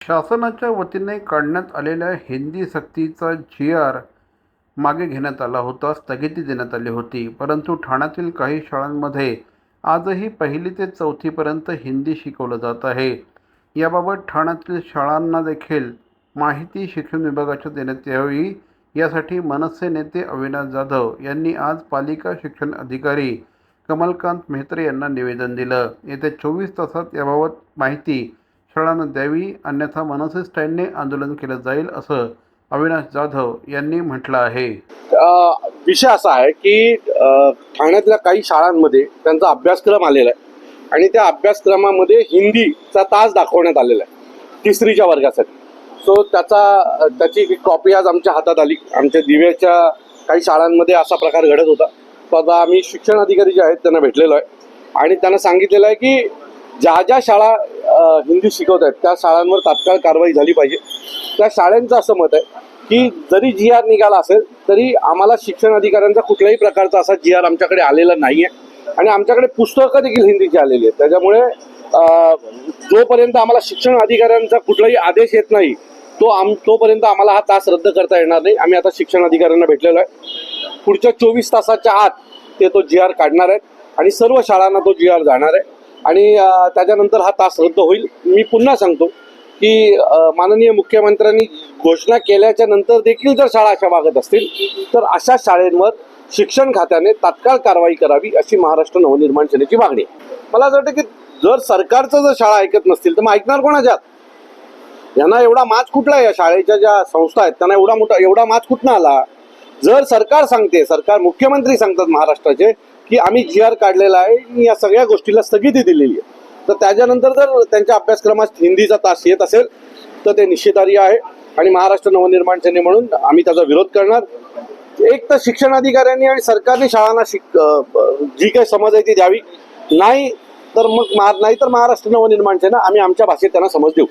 शासनाच्या वतीने काढण्यात आलेल्या हिंदी सक्तीचा जी आर मागे घेण्यात आला होता स्थगिती देण्यात आली होती. परंतु ठाण्यातील काही शाळांमध्ये आजही पहिली ते चौथीपर्यंत हिंदी शिकवलं जात आहे. याबाबत ठाण्यातील शाळांना देखील माहिती शिक्षण विभागाच्या देण्यात यावी यासाठी मनसे नेते अविनाश जाधव यांनी आज पालिका शिक्षण अधिकारी कमलकांत मेहत्रे यांना निवेदन दिलं. येत्या चोवीस तासात याबाबत माहिती शाळांना द्यावी अन्यथा मनसे स्टँडने आंदोलन केलं जाईल असं अविनाश जाधव यांनी म्हटलं आहे. विषय असा आहे की ठाण्यातल्या काही शाळांमध्ये त्यांचा अभ्यासक्रम आलेला आहे. आणि त्या अभ्यासक्रमामध्ये हिंदीचा तास दाखवण्यात आलेला आहे तिसरीच्या वर्गासाठी. सो त्याचा त्याची एक कॉपी आज आमच्या हातात आली. आमच्या दिव्याच्या काही शाळांमध्ये असा प्रकार घडत होता. तो आता आम्ही शिक्षण अधिकारी जे आहेत त्यांना भेटलेलो आहे. आणि त्यांना सांगितलेलं आहे की ज्या ज्या शाळा हिंदी शिकवत आहेत. त्या शाळांवर तात्काळ कारवाई झाली पाहिजे. त्या शाळांचं असं मत आहे की जरी जी आर निघाला असेल तरी आम्हाला शिक्षण अधिकाऱ्यांचा कुठल्याही प्रकारचा असा जी आर आमच्याकडे आलेला नाही आहे आणि आमच्याकडे पुस्तकं देखील हिंदीची आलेली आहेत. त्याच्यामुळे जोपर्यंत आम्हाला शिक्षण अधिकाऱ्यांचा कुठलाही आदेश येत नाही तो आम तोपर्यंत आम्हाला हा तास रद्द करता येणार नाही. आम्ही आता शिक्षण अधिकाऱ्यांना भेटलेलो आहे. पुढच्या चोवीस तासाच्या आत ते तो जी आर काढणार आहेत. आणि सर्व शाळांना तो जी आर जाणार आहे. आणि त्याच्यानंतर हा तास रद्द होईल. मी पुन्हा सांगतो की माननीय मुख्यमंत्र्यांनी घोषणा केल्याच्यानंतर देखील जर शाळा अशा वागत असतील तर अशा शाळेंवर शिक्षण खात्याने तात्काळ कारवाई करावी अशी महाराष्ट्र नवनिर्माण सेनेची मागणी मला असं वाटतं की जर सरकारचं जर शाळा ऐकत नसतील तर मग ऐकणार कोणाच्यात यांना एवढा माच कुठला आहे या शाळेच्या ज्या संस्था आहेत त्यांना एवढा मोठा एवढा माच कुठनं आला? जर सरकार सांगते सरकार मुख्यमंत्री सांगतात महाराष्ट्राचे की आम्ही जी आर काढलेला आहे. या सगळ्या गोष्टीला स्थगिती दिलेली आहे. तर त्याच्यानंतर जर त्यांच्या अभ्यासक्रमात हिंदीचा तास येत असेल तर ते निश्चितार्य आहे. आणि महाराष्ट्र नवनिर्माण सेने म्हणून आम्ही त्याचा विरोध करणार. एक तर शिक्षण अधिकाऱ्यांनी आणि सरकारने शाळांना शिक जी काही समज आहे ती द्यावी. नाही तर मग नाही तर महाराष्ट्र नवनिर्माण सेना आम्ही आमच्या भाषेत त्यांना समज देऊ.